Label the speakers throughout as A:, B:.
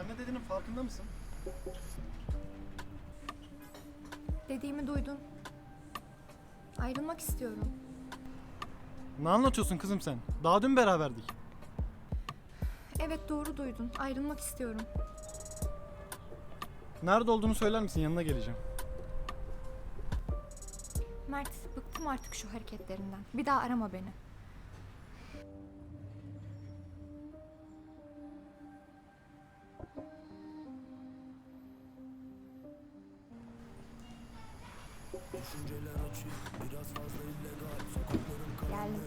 A: Sen ne dediğinin farkında mısın?
B: Dediğimi duydun. Ayrılmak istiyorum.
A: Ne anlatıyorsun kızım sen? Daha dün beraberdik.
B: Evet doğru duydun. Ayrılmak istiyorum.
A: Nerede olduğunu söyler misin? Yanına geleceğim.
B: Mert, bıktım artık şu hareketlerinden. Bir daha arama beni. Geldim.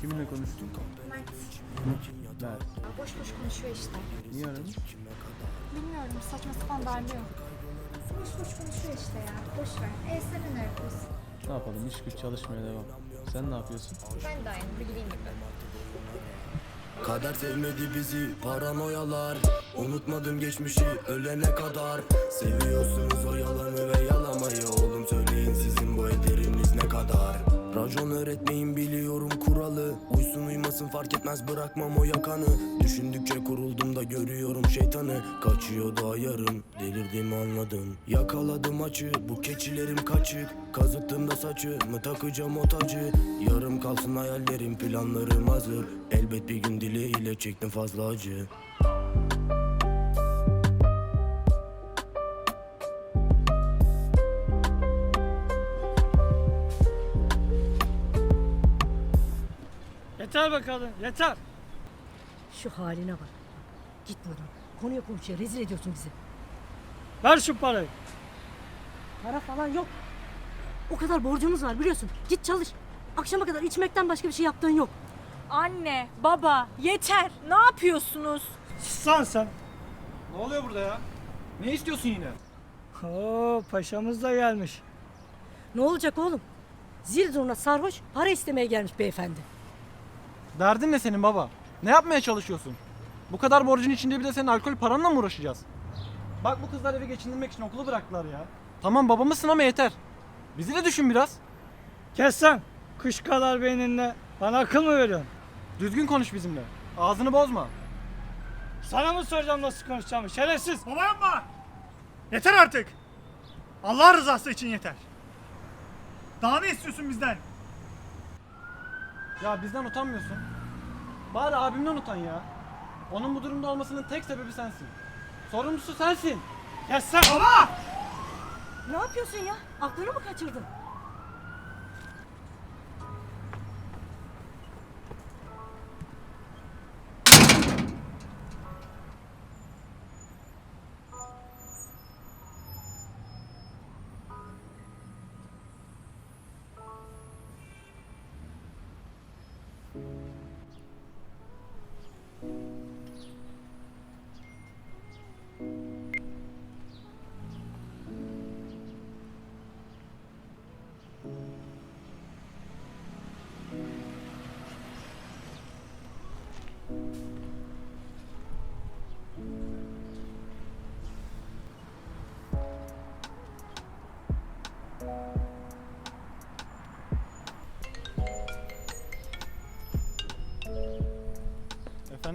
C: Kiminle konuştun?
B: Mert,
C: Ver.
B: boş boş konuşuyor işte.
C: Niye aradın?
B: Bilmiyorum, saçma sapan darlıyor. Boş boş konuşuyor işte ya. Boş ver. E sen ne yapıyorsun?
C: Ne yapalım iş güç çalışmaya devam. Sen ne yapıyorsun?
B: Ben de aynı, bildiğin gibi.
D: Kader sevmedi bizi paranoyalar Unutmadım geçmişi ölene kadar Seviyorsunuz o yalanı ve yalamayı Oğlum söyleyin sizin bu ederiniz ne kadar? Racon öğretmeyin biliyorum kuralı. Uysun uymasın fark etmez bırakmam o yakanı. Düşündükçe kuruldum da görüyorum şeytanı. Kaçıyordu ayarım delirdiğimi anladım. Yakaladım açı bu keçilerim kaçık. Kazıttım da saçımı takacağım o tacı? Yarım kalsın hayallerim planlarım hazır. Elbet bir gün dileğiyle çektim fazla acı
E: Yeter bakalım yeter.
F: Şu haline bak. Git buradan. Konuya konuşuyor. Rezil ediyorsun bizi.
E: Ver şu parayı.
F: Para falan yok. O kadar borcumuz var biliyorsun. Git çalış. Akşama kadar içmekten başka bir şey yaptığın yok.
G: Anne, baba, yeter. Ne yapıyorsunuz?
E: Sussan sen.
A: Ne oluyor burada ya? Ne istiyorsun yine?
E: Oo paşamız da gelmiş.
F: Ne olacak oğlum? Zil zurna sarhoş para istemeye gelmiş beyefendi.
A: Derdin ne senin baba? Ne yapmaya çalışıyorsun? Bu kadar borcun içinde bir de senin alkol paranla mı uğraşacağız? Bak bu kızlar evi geçindirmek için okulu bıraktılar ya. Tamam babamızsın ama yeter. Bizi de düşün biraz.
E: Kes sen. Kuş kadar beyninle. Bana akıl mı veriyorsun?
A: Düzgün konuş bizimle. Ağzını bozma.
E: Sana mı soracağım nasıl konuşacağımı şerefsiz.
H: Baba yapma! Yeter artık! Allah rızası için yeter. Daha ne istiyorsun bizden?
A: Ya bizden utanmıyorsun. Bari abimden utan ya. Onun bu durumda olmasının tek sebebi sensin. Sorumlusu sensin.
E: Kes sen.
H: Baba!
F: Ne yapıyorsun ya? Aklını mı kaçırdın?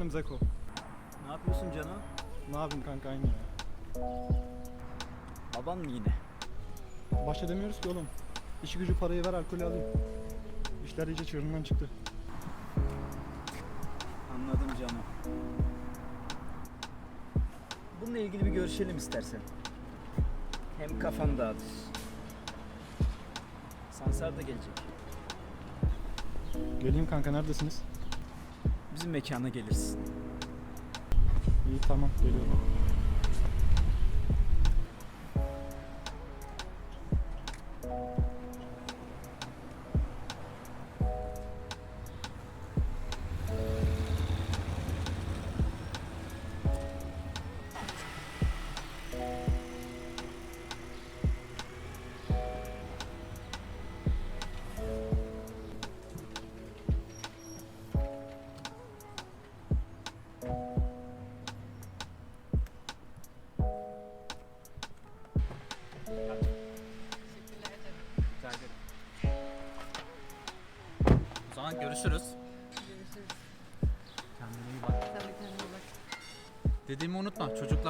A: Efendim Zeko.
I: Ne yapıyorsun canım?
A: Ne yapayım kanka aynı ya.
I: Baban mı yine?
A: Baş edemiyoruz ki oğlum. İşi gücü parayı ver alkolü alayım. İşler iyice çığırından çıktı.
I: Anladım canım. Bununla ilgili bir görüşelim istersen. Hem kafan dağıtır. Sansar da gelecek.
A: Geleyim kanka neredesiniz?
I: Bizim mekana gelirsin.
A: İyi tamam geliyorum.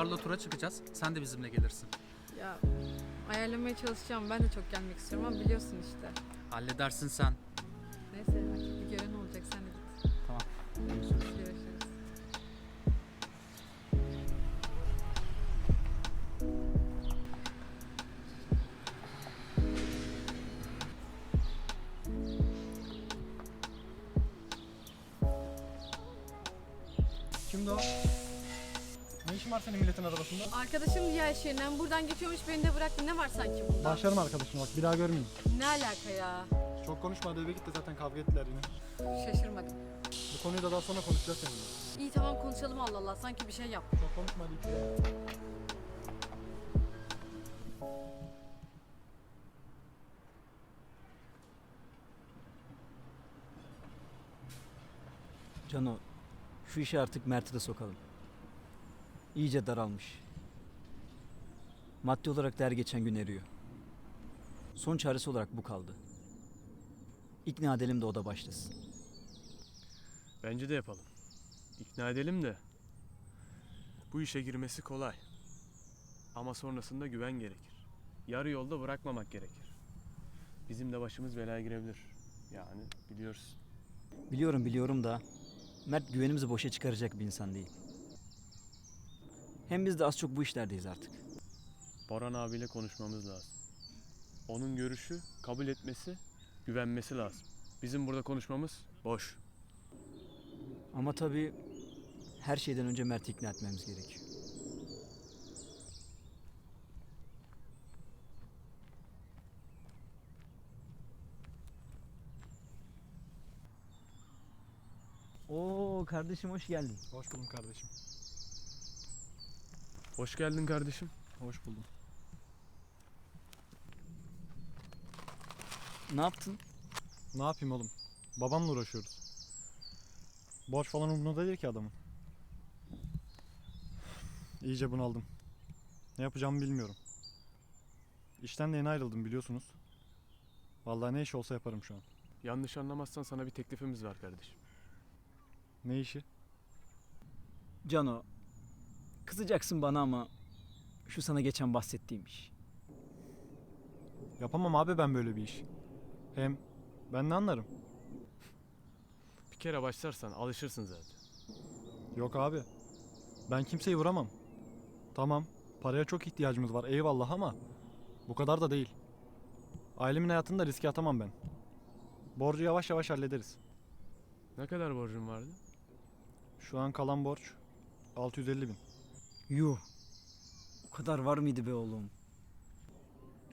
J: Çocuklarla tura çıkacağız. Sen de bizimle gelirsin.
K: Ya ayarlamaya çalışacağım. Ben de çok gelmek istiyorum ama biliyorsun işte.
J: Halledersin sen.
K: Neyse artık
A: milletin arabasında?
K: Arkadaşım diğer şehirden buradan geçiyormuş beni de bıraktı. Ne var sanki bunda?
A: Başlarım arkadaşım bak bir daha görmeyeyim.
K: Ne alaka ya?
A: Çok konuşma hadi eve git de zaten kavga ettiler yine.
K: Şaşırmadım.
A: Bu konuyu da daha sonra konuşacağız seninle.
K: İyi tamam konuşalım Allah Allah. Sanki bir şey yap.
A: Çok konuşma hadi içeri.
I: Cano şu işe artık Mert'i de sokalım. İyice daralmış. Maddi olarak da her geçen gün eriyor. Son çaresi olarak bu kaldı. İkna edelim de o da başlasın.
C: Bence de yapalım. İkna edelim de. Bu işe girmesi kolay. Ama sonrasında güven gerekir. Yarı yolda bırakmamak gerekir. Bizim de başımız belaya girebilir. Yani biliyorsun.
I: Biliyorum biliyorum da Mert güvenimizi boşa çıkaracak bir insan değil. Hem biz de az çok bu işlerdeyiz artık.
C: Boran abiyle konuşmamız lazım. Onun görüşü, kabul etmesi, güvenmesi lazım. Bizim burada konuşmamız boş.
I: Ama tabii her şeyden önce Mert'i ikna etmemiz gerekiyor. Oo kardeşim hoş geldin.
A: Hoş buldum kardeşim.
C: Hoş geldin kardeşim.
A: Hoş buldum.
I: Ne yaptın?
A: Ne yapayım oğlum? Babamla uğraşıyoruz. Borç falan umurunda değil ki adamın. İyice bunaldım. Ne yapacağımı bilmiyorum. İşten de yeni ayrıldım biliyorsunuz. Vallahi ne iş olsa yaparım şu an.
C: Yanlış anlamazsan sana bir teklifimiz var kardeşim.
A: Ne işi?
I: Cano kızacaksın bana ama şu sana geçen bahsettiğim iş.
A: Yapamam abi ben böyle bir iş. Hem ben ne anlarım?
C: Bir kere başlarsan alışırsın zaten.
A: Yok abi. Ben kimseyi vuramam. Tamam. Paraya çok ihtiyacımız var eyvallah ama bu kadar da değil. Ailemin hayatını da riske atamam ben. Borcu yavaş yavaş hallederiz.
C: Ne kadar borcun vardı?
A: Şu an kalan borç 650 bin.
I: Yuh. O kadar var mıydı be oğlum?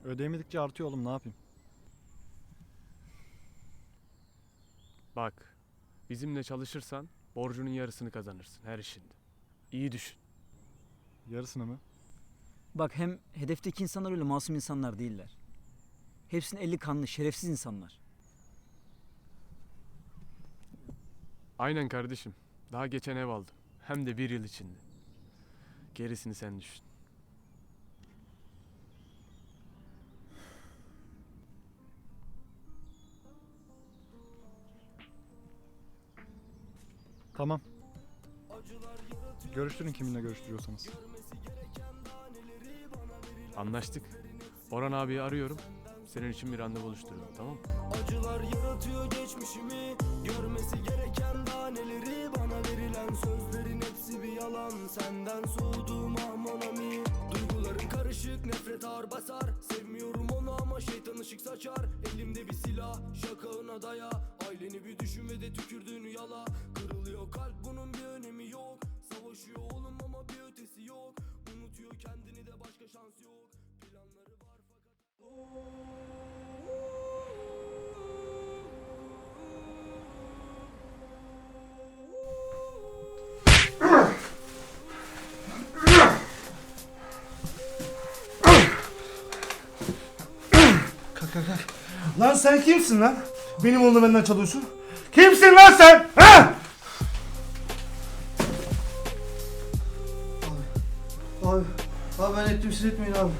A: Ödeyemedikçe artıyor oğlum ne yapayım?
C: Bak, bizimle çalışırsan borcunun yarısını kazanırsın her işinde. İyi düşün.
A: Yarısını mı?
I: Bak hem hedefteki insanlar öyle masum insanlar değiller. Hepsinin eli kanlı, şerefsiz insanlar.
C: Aynen kardeşim. Daha geçen ev aldım. Hem de bir yıl içinde. Gerisini sen düşün.
A: Tamam. Görüştürün kiminle görüştürüyorsanız.
C: Anlaştık. Orhan abiyi arıyorum. Senin için bir randevu oluşturuyorum tamam mı?
L: Acılar yaratıyor geçmişimi Görmesi gereken daha neleri Bana verilen yalan Senden soğudum ah mon ami. Duygularım karışık nefret ağır basar. Sevmiyorum onu ama şeytan ışık saçar. Elimde bir silah şakağına daya. Aileni bir düşün ve de tükürdüğünü yala. Kırılıyor kalp bunun bir önemi yok. Savaşıyor oğlum ama bir ötesi yok. Unutuyor kendini de başka şans yok. Planları var fakat
M: Kalk kalk kalk. Lan sen kimsin lan? Benim oğlum benden çalıyorsun. Kimsin lan sen? Ha?
N: Abi, abi ben ettim siz etmeyin abi.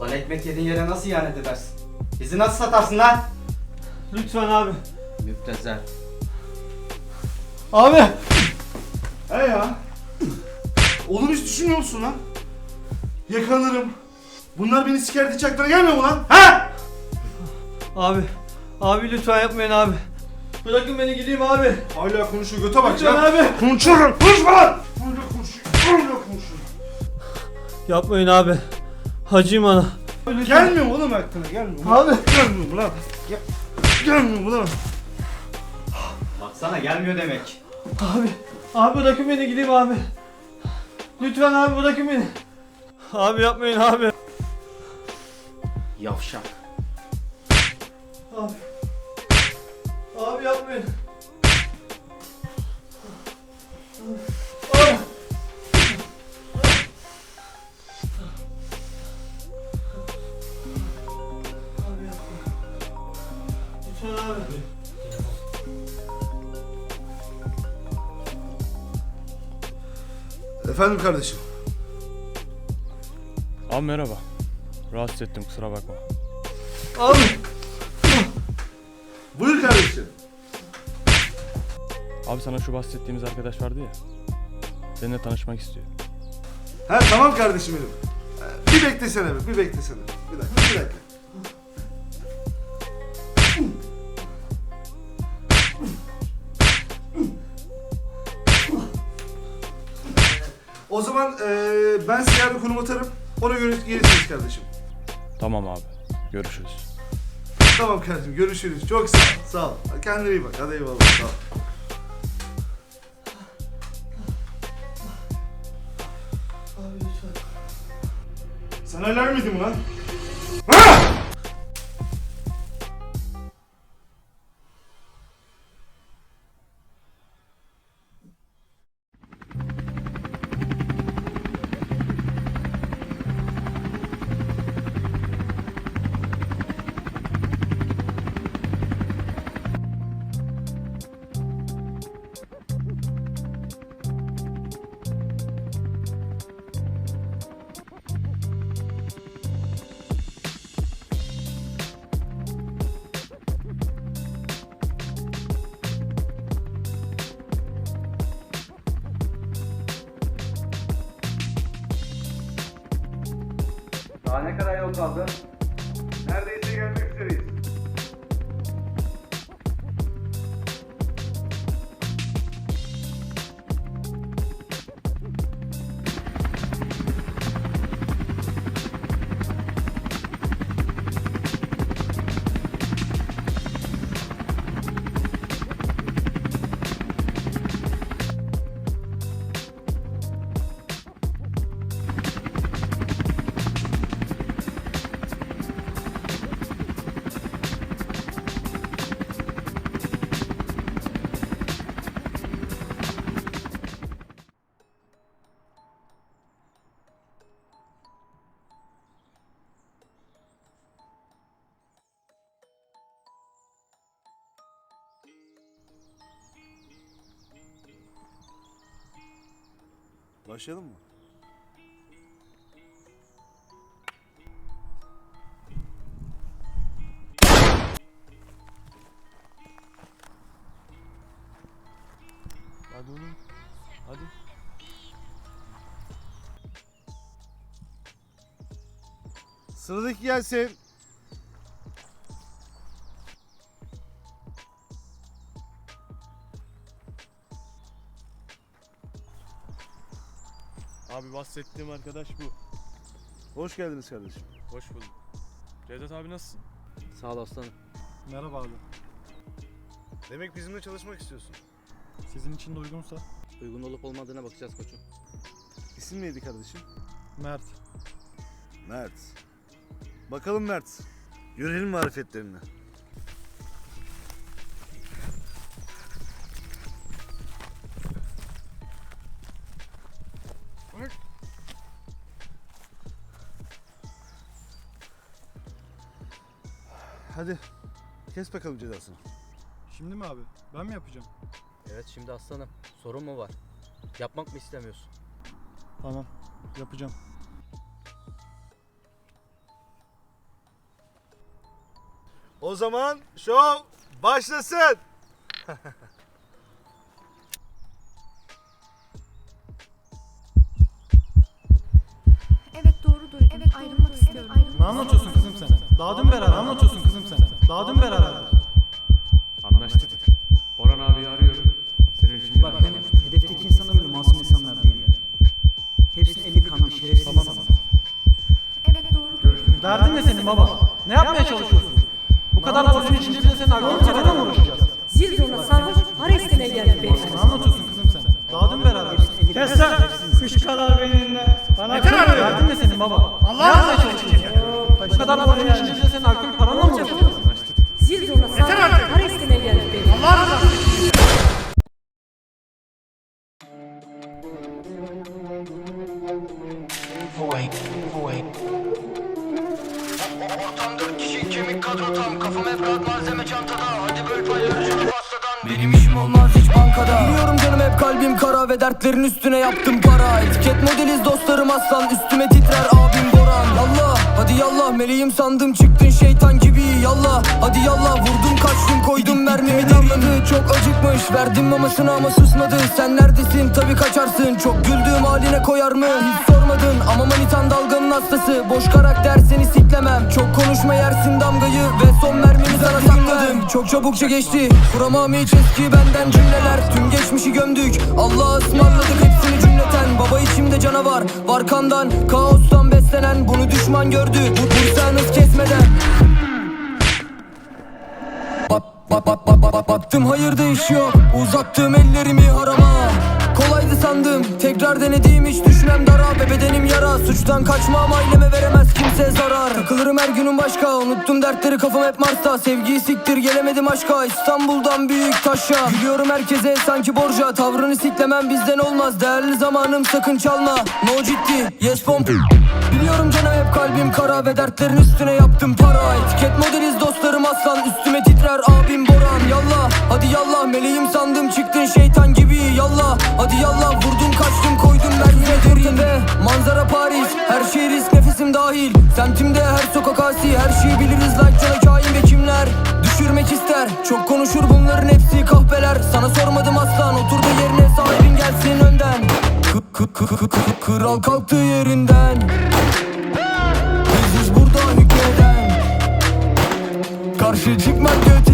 I: Lan ekmek yediğin yere nasıl ihanet edersin? Bizi nasıl satarsın lan?
M: Lütfen abi.
I: Müptezel.
M: Abi. He ya. Oğlum hiç düşünmüyor musun lan? Yakalanırım. Bunlar beni siker diye gelmiyor mu lan? Ha?
N: Abi. Abi lütfen yapmayın abi. Bırakın beni gideyim abi.
M: Hala konuşuyor göte bak
N: Lütfen
M: ya.
N: abi.
M: Konuşuyorum. Konuşma lan. Hala konuşuyor. Hala konuşuyor.
N: Yapmayın abi. Hacıyım ana.
M: Gelmiyor mu oğlum aklına gelmiyor mu?
N: Abi.
M: Gelmiyor mu lan? Gel. Gelmiyor mu lan?
O: Baksana gelmiyor demek.
N: Abi. Abi bırakın beni gideyim abi. Lütfen abi bırakın beni. Abi yapmayın abi.
O: Yavşak.
M: Efendim kardeşim.
C: Abi merhaba. Rahatsız ettim kusura bakma.
N: Abi.
M: Buyur kardeşim.
C: Abi sana şu bahsettiğimiz arkadaş vardı ya. Seninle tanışmak istiyor.
M: Ha tamam kardeşim benim. Ee, Bir beklesene be, bir beklesene. Bir dakika, bir dakika. Zaman eee, ben size yarın konum atarım. Ona göre gelirsiniz kardeşim.
C: Tamam abi. Görüşürüz.
M: Tamam kardeşim görüşürüz. Çok sağ ol. Sağ ol. Kendine iyi bak. Hadi eyvallah. Sağ ol.
N: Abi lütfen.
M: Sen alarm mıydın lan?
O: Daha ne
M: Başlayalım mı?
C: Hadi oğlum. Hadi.
M: Sıradaki gelsin.
C: Bahsettiğim arkadaş bu.
M: Hoş geldiniz kardeşim.
C: Hoş bulduk. Cevdet abi nasılsın?
N: Sağ ol aslanım.
A: Merhaba abi.
M: Demek bizimle çalışmak istiyorsun.
A: Sizin için de uygunsa.
N: Uygun olup olmadığına bakacağız koçum.
M: İsim neydi kardeşim?
A: Mert.
M: Mert. Bakalım Mert. Görelim marifetlerini. Hadi kes bakalım cezasını.
A: Şimdi mi abi? Ben mi yapacağım?
N: Evet şimdi aslanım. Sorun mu var? Yapmak mı istemiyorsun?
A: Tamam. Yapacağım.
M: O zaman şov başlasın.
A: Evet doğru duydum. Evet, ayrılmak istiyorum. Ne anlatıyorsun daha dün beraber anlatıyorsun kızım sen. Daha dün beraber.
C: Anlaştık. Orhan abi arıyorum. Senin için
I: Bak benim hedefteki insanlar öyle masum insanlar değiller. Hepsinin eli kanlı şerefsiz insanlar.
B: Evet doğru.
A: Derdin ne senin baba? Ne yapmaya çalışıyorsun? Bu kadar borcun içinde bir de senin alkol paranla mı uğraşacağız?
F: Zil zurna sarhoş para istemeye geldi beyefendi.
A: Ne anlatıyorsun kızım sen? Daha dün beraber.
N: Kes lan. Kış kadar beyninde. Bana
H: Yeter artık.
A: Derdin ne senin baba?
L: Kafam hep rahat malzeme çantada. Hadi böl canı pastadan Benim işim olmaz hiç bankada. Biliyorum canım hep kalbim kara Ve dertlerin üstüne yaptım para. Etiket modeliz dostlarım aslan Üstüme titrer abim Yallah Meleğim sandım çıktın şeytan gibi Yallah hadi yallah Vurdum kaçtım koydum mermimi damladı. Çok acıkmış verdim mamasını ama susmadı. Sen neredesin? Tabi kaçarsın. Çok güldüğüm haline koyar mı? Hiç sormadın. Ama manitan dalganın hastası. Boş karakter seni siklemem. Çok konuşma yersin damgayı Ve son mermimi sana sakladım Çok çabukça geçti. Kuramam hiç eski benden cümleler. Tüm geçmişi gömdük. Allah'a ısmarladık hepsini cümleten. Baba içimde canavar. Var kandan kaostan beslenen Bunu düşman gördü. Bu kursanız kesmeden. Bak bak bak bak bak baktım hayır değişiyor Uzattım ellerimi harama. Kolaydı sandım tekrar denediğim hiç düşmem dara Ve bedenim yara. Suçtan kaçmam aileme veremez kimse zarar. Takılırım her günün başka. Unuttum dertleri kafam hep Mars'ta. Sevgiyi siktir gelemedim aşka. İstanbul'dan büyük taşa. Gülüyorum herkese sanki borca. Tavrını siklemem bizden olmaz. Değerli zamanım sakın çalma. No ciddi yes pomp Biliyorum canım hep kalbim kara Ve dertlerin üstüne yaptım para. Etiket modeliz dostlarım aslan. Üstüme titrer abim Boran. Yallah hadi yallah. Meleğim sandım çıktın şeytan gibi. Yallah hadi yallah. Vurdum kaçtım koydum mermine tepe Manzara Paris. Her şey risk nefesim dahil Semtimde her sokak asi Her şeyi biliriz like cana kain ve kimler? Düşürmek ister Çok konuşur bunların hepsi kahpeler. Sana sormadım aslan Otur da yerine sahibin gelsin önden. Kral kalktı yerinden. Biziz burada hükmeden. Karşı çıkmak göt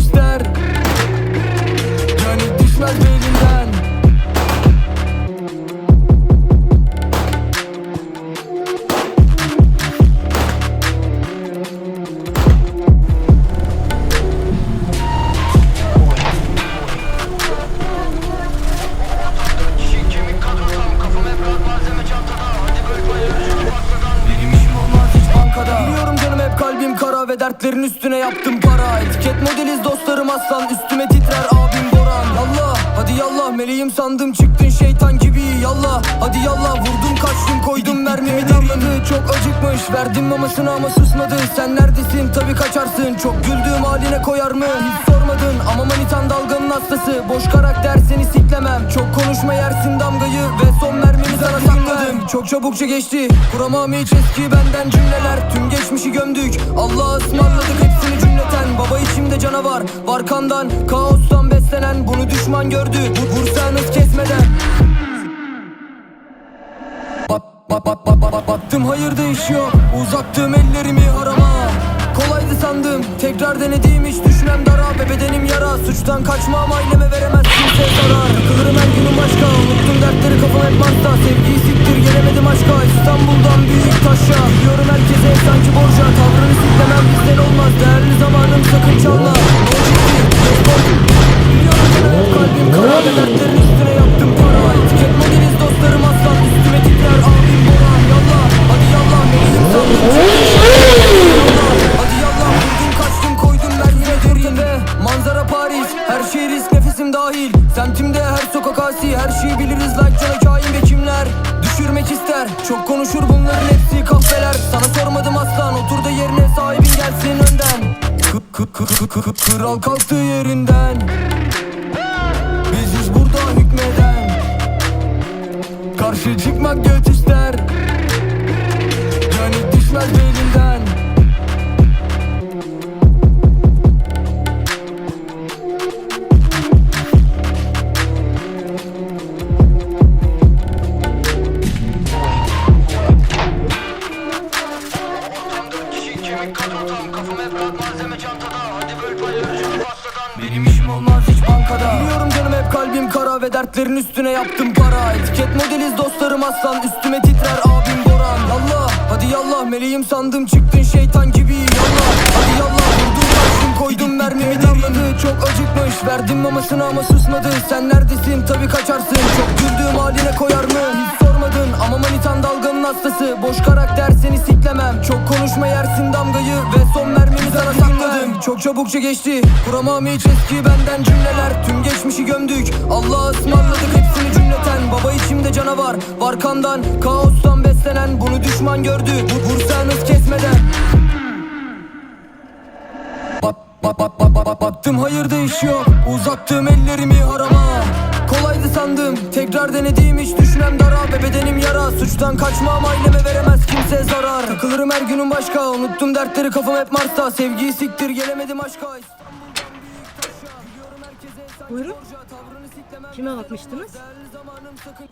L: koyar mı? Hiç sormadın ama manitan dalganın hastası. Boş karakter seni siklemem. Çok konuşma yersin damgayı Ve son mermimi sana sakladım. Çok çabukça geçti. Kuramam hiç eski benden cümleler. Tüm geçmişi gömdük. Allah'a ısmarladık hepsini cümleten. Baba içimde canavar. Var kandan kaostan beslenen. Bunu düşman gördü. Vur- Vursanız kesmeden. Bak bak bak bak bak baktım hayır değişiyor. Uzattım ellerimi harama Kolaydı sandım tekrar denediğim hiç düşmem dara. Ve bedenim yara suçtan kaçmam aileme veremez kimse zarar. Takılırım her günün başka unuttum dertleri kafam hep Mars'ta Sevgiyi siktir gelemedim aşka. İstanbul'dan büyük taşa Biliyorum herkese sanki borca. Tavrını siklemem bizden olmaz Değerli zamanım sakın çalma. Biliyorum hep kalbim kara Ve üstüne yaptım para. Etiket modeliz dostlarım aslan Üstüme titrer abim Boran. Hadi yallah meleğim sandım sokak asi Her şeyi biliriz like kain ve kimler? Düşürmek ister çok konuşur bunların hepsi kahveler. Sana sormadım aslan otur da yerine sahibin gelsin önden. Kral kalktı yerinden. Biziz burada hükmeden Karşı çıkmak göt ister. Yani düşmez belinden dertlerin üstüne yaptım para. Etiket modeliz dostlarım aslan. Üstüme titrer abim Boran Yallah hadi yallah. Meleğim sandım çıktın şeytan gibi yallah verdim mamasını ama susmadı Sen neredesin? Tabi kaçarsın. Çok güldüğüm haline koyar mı? Hiç sormadın. Ama manitan dalganın hastası. Boş karakter seni siklemem. Çok konuşma yersin damgayı Ve son mermimi sana sakladım. Çok çabukça geçti. Kuramam hiç eski benden cümleler. Tüm geçmişi gömdük. Allah'a ısmarladık hepsini cümleten. Baba içimde canavar. Var kandan kaostan beslenen. Bunu düşman gördü. Vursanız kesmeden bak bak bak baktım hayır değişiyor Uzattım ellerimi harama. Kolaydı sandım. Tekrar denediğim hiç düşmem dara. Ve bedenim yara. Suçtan kaçmam aileme veremez kimse zarar. Takılırım her günün başka. Unuttum dertleri kafam hep Mars'ta. Sevgiyi siktir gelemedim aşka.
F: Buyurun. Kime bakmıştınız?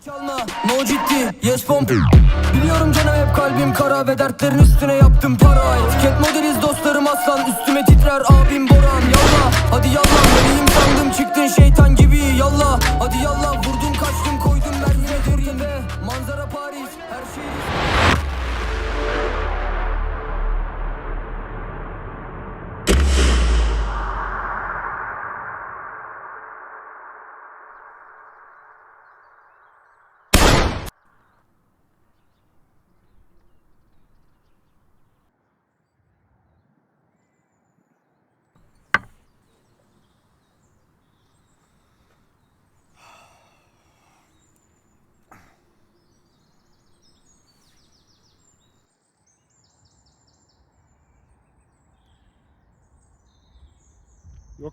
L: Çalma. No ciddi. Yes pomp Biliyorum canım hep kalbim kara ve dertlerin üstüne yaptım para. Etiket modeliz dostlarım aslan. Üstüme titrer abim hadi yallah meleğim sandım çıktın şeytan gibi Yallah. Hadi yallah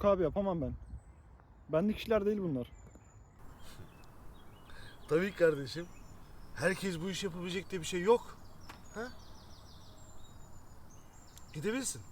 A: Yok abi yapamam ben. Benlik işler değil bunlar.
M: Tabii kardeşim. Herkes bu iş yapabilecek diye bir şey yok. Ha? Gidebilirsin.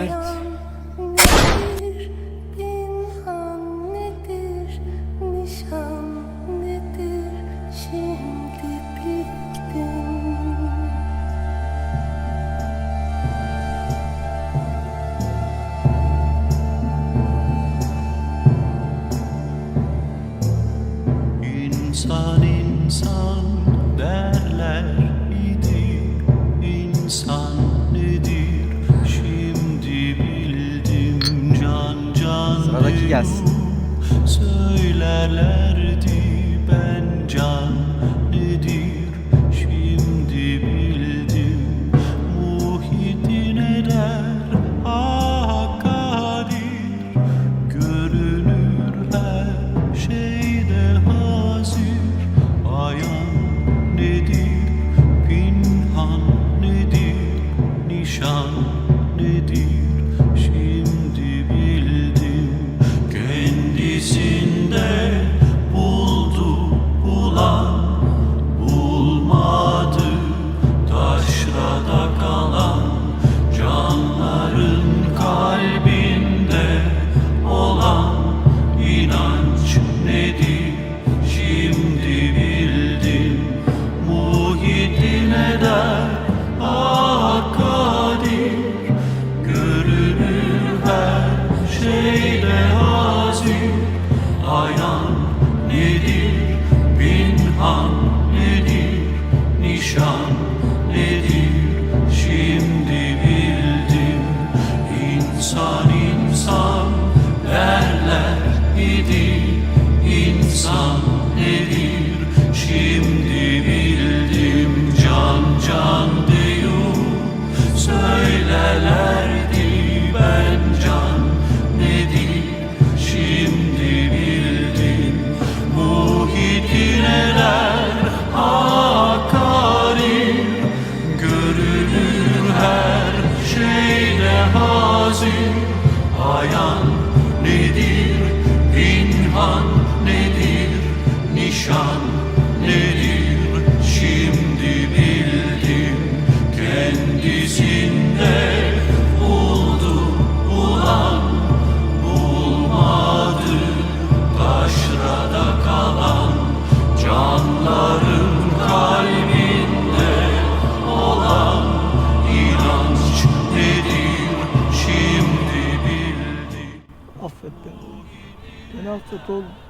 N: Mert. shone. Beni affet